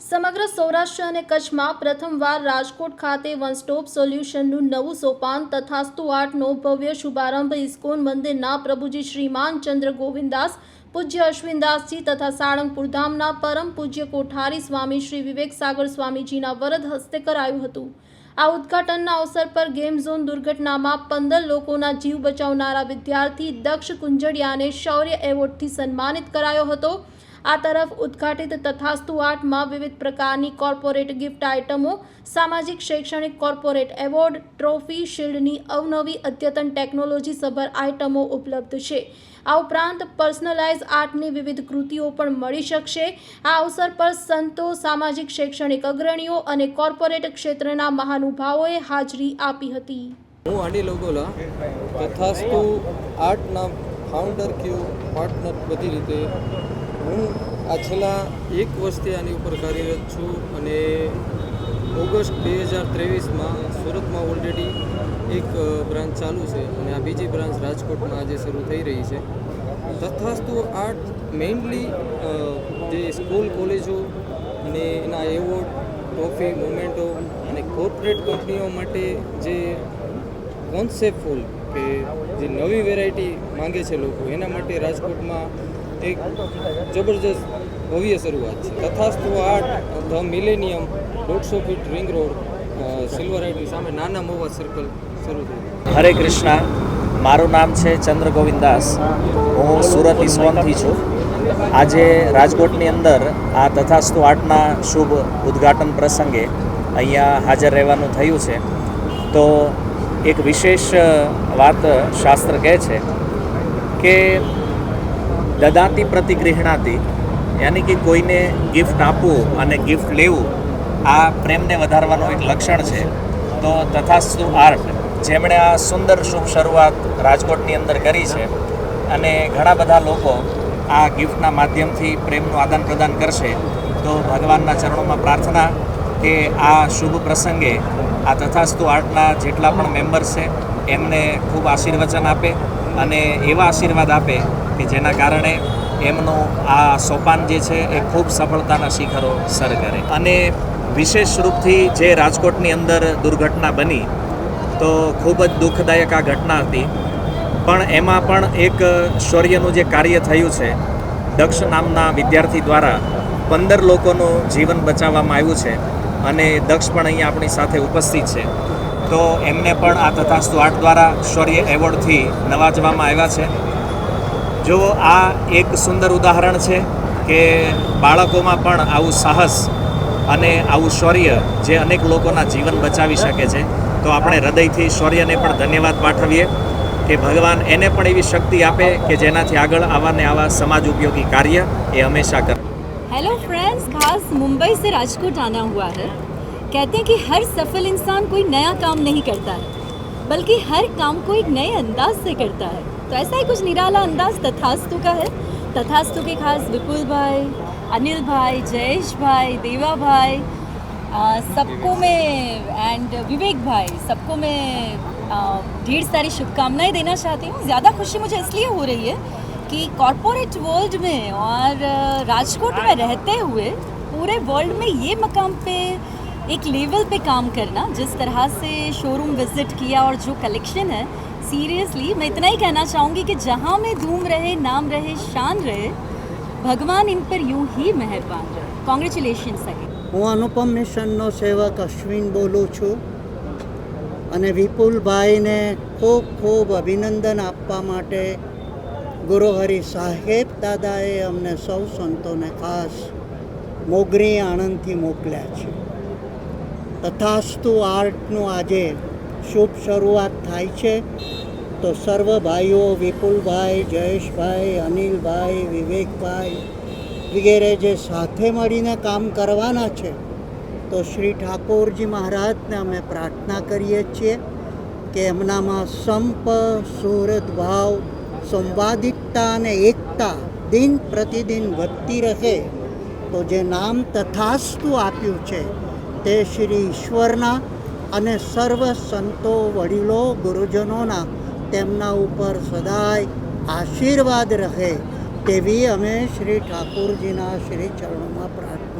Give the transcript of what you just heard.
સમગ્ર સૌરાષ્ટ્ર અને કચ્છમાં પ્રથમવાર રાજકોટ ખાતે વન સ્ટોપ સોલ્યુશનનું નવું સોપાન તથાસ્તુ આર્ટનો ભવ્ય શુભારંભ ઇસ્કોન મંદિરના પ્રભુજી શ્રીમાન ચંદ્ર ગોવિંદાસ, પૂજ્ય અશ્વિનદાસજી તથા સાળંગપુર ધામના પરમ પૂજ્ય કોઠારી સ્વામી શ્રી વિવેક સાગર સ્વામીજીના વરદ હસ્તે કરાયું હતું. આ ઉદ્ઘાટનના અવસર પર ગેમ ઝોન દુર્ઘટનામાં પંદર લોકોના જીવ બચાવનારા વિદ્યાર્થી દક્ષ કુંજડિયાને શૌર્ય એવોર્ડથી સન્માનિત કરાયો હતો. આ તરફ ઉદ્ઘાટિત તથાસ્તુ આર્ટમાં વિવિધ પ્રકારની કોર્પોરેટ ગિફ્ટ આઇટમો, સામાજિક શૈક્ષણિક કોર્પોરેટ એવોર્ડ, ટ્રોફી, શિલ્ડની અવનવી અદ્યતન ટેકનોલોજી સભર આઇટમો ઉપલબ્ધ છે. આ ઉપરાંત પર્સનલાઇઝ આર્ટની વિવિધ કૃતિઓ પણ મળી શકશે. આ અવસર પર સંતો, સામાજિક શૈક્ષણિક અગ્રણીઓ અને કોર્પોરેટ ક્ષેત્રના મહાનુભાવોએ હાજરી આપી હતી. હું આડી લોગોલા તથાસ્તુ આર્ટના ફાઉન્ડર ક્યુ પાર્ટનર બધી રીતે હું આ છેલ્લા એક વર્ષથી આની ઉપર કાર્યરત છું અને ઓગસ્ટ બે હજાર ત્રેવીસમાં સુરતમાં ઓલરેડી એક બ્રાન્ચ ચાલુ છે અને આ બીજી બ્રાન્ચ રાજકોટમાં આજે શરૂ થઈ રહી છે. તથાસ્તુ આર્ટ મેઇનલી જે સ્કૂલ કોલેજો અને એના એવોર્ડ ટ્રોફી મોમેન્ટો અને કોર્પોરેટ કંપનીઓ માટે જે કોન્સેપ્ટફુલ કે જે નવી વેરાયટી માંગે છે લોકો, એના માટે રાજકોટમાં એક જબરજસ્ત ભવ્ય શરૂઆત છે. તથાસ્તુ આર્ટ ધ મિલેનિયમ દોઢસો ફીટ રિંગ રોડ સિલ્વર આઈટની સામે નાના મોવા સર્કલ શરૂ થયું. હરે કૃષ્ણ, મારું નામ છે ચંદ્ર ગોવિંદાસ હું સુરત ઇસ્કોનથી છું. આજે રાજકોટની અંદર આ તથાસ્તુ આર્ટના શુભ ઉદ્ઘાટન પ્રસંગે અહીંયા હાજર રહેવાનું થયું છે. તો એક વિશેષ વાત શાસ્ત્ર કહે છે કે દદાતી પ્રતિગૃહણાતી, યાની કે કોઈને ગિફ્ટ આપવું અને ગિફ્ટ લેવું, આ પ્રેમને વધારવાનું એક લક્ષણ છે. તો તથાસ્તુ આર્ટ, જેમણે આ સુંદર શુભ શરૂઆત રાજકોટની અંદર કરી છે અને ઘણા બધા લોકો આ ગિફ્ટના માધ્યમથી પ્રેમનું આદાન પ્રદાન કરશે, તો ભગવાનના ચરણોમાં પ્રાર્થના કે આ શુભ પ્રસંગે આ તથાસ્તુ આર્ટના જેટલા પણ મેમ્બર્સ છે, એમને ખૂબ આશીર્વચન આપે અને એવા આશીર્વાદ આપે કે જેના કારણે એમનું આ સોપાન જે છે એ ખૂબ સફળતાના શિખરો સર કરે. અને વિશેષ રૂપથી જે રાજકોટની અંદર દુર્ઘટના બની, તો ખૂબ જ દુઃખદાયક આ ઘટના હતી. પણ એમાં પણ એક શૌર્યનું જે કાર્ય થયું છે, દક્ષ નામના વિદ્યાર્થી દ્વારા પંદર લોકોનું જીવન બચાવવામાં આવ્યું છે અને દક્ષ પણ અહીંયા આપણી સાથે ઉપસ્થિત છે. તો એમને પણ આ તથાસ્તુ આર્ટ દ્વારા શૌર્ય એવોર્ડથી નવાજવામાં આવ્યા છે જો આ એક સુંદર ઉદાહરણ છે કે બાળકોમાં પણ આવું સાહસ અને આવું શૌર્ય જે અનેક લોકોના જીવન બચાવી શકે છે તો આપણે હૃદયથી શૌર્યને પણ ધન્યવાદ પાઠવીએ કે ભગવાન એને પણ એવી શક્તિ આપે કે જેનાથી આગળ આવા ને આવા સમાજ ઉપયોગી કાર્ય એ હંમેશા કરે हेलो फ्रेंड्स खास मुंबई से राजकोट आना हुआ है कहते हैं कि हर सफल इंसान कोई नया काम नहीं करता है बल्कि हर काम को एक नए अंदाज से करता है। तो ऐसा ही कुछ निराला अंदाज तथास्तु का है। तथास्तु के खास विपुल भाई अनिल भाई जयेश भाई देवा भाई सबको मैं एंड विवेक भाई सबको मैं ढेर सारी शुभकामनाएँ देना चाहती हूँ। ज़्यादा खुशी मुझे इसलिए हो रही है कि कॉरपोरेट वर्ल्ड में और राजकोट में रहते हुए पूरे वर्ल्ड में ये मकाम पे एक लेवल पे काम करना जिस तरह से शोरूम विजिट किया और जो कलेक्शन है सीरियसली मैं इतना ही कहना चाहूँगी कि जहाँ में धूम रहे नाम रहे शान रहे भगवान इन पर यूं ही मेहरबान रहे कॉन्ग्रेचुलेशन अगेन હું અનુપમ મિશનનો સેવક અશ્વિન બોલું છું અને વિપુલભાઈને ખૂબ ખૂબ અભિનંદન આપવા માટે ગુરુહરિ સાહેબ દાદાએ અમને સૌ સંતોને ખાસ મોગરી આણંદથી મોકલ્યા છે તથાસ્તુ આર્ટનું આજે શુભ શરૂઆત થાય છે. તો સર્વ ભાઈઓ વિપુલભાઈ, જયેશભાઈ, અનિલભાઈ, વિવેકભાઈ વગેરે જે સાથે મળીને કામ કરવાના છે, તો શ્રી ઠાકોરજી મહારાજને અમે પ્રાર્થના કરીએ છીએ કે એમનામાં સંપ, સુહૃદ ભાવ, સંવાદિકતા અને એકતા દિન પ્રતિદિન વધતી રહે. તો જે નામ તથાસ્તુ આપ્યું છે તે શ્રી ઈશ્વરના અને સર્વ સંતો વડીલો ગુરુજનોના તેમના ઉપર સદાય આશીર્વાદ રહે તેવી અમે શ્રી ઠાકોરજીના શ્રી ચરણોમાં પ્રાર્થના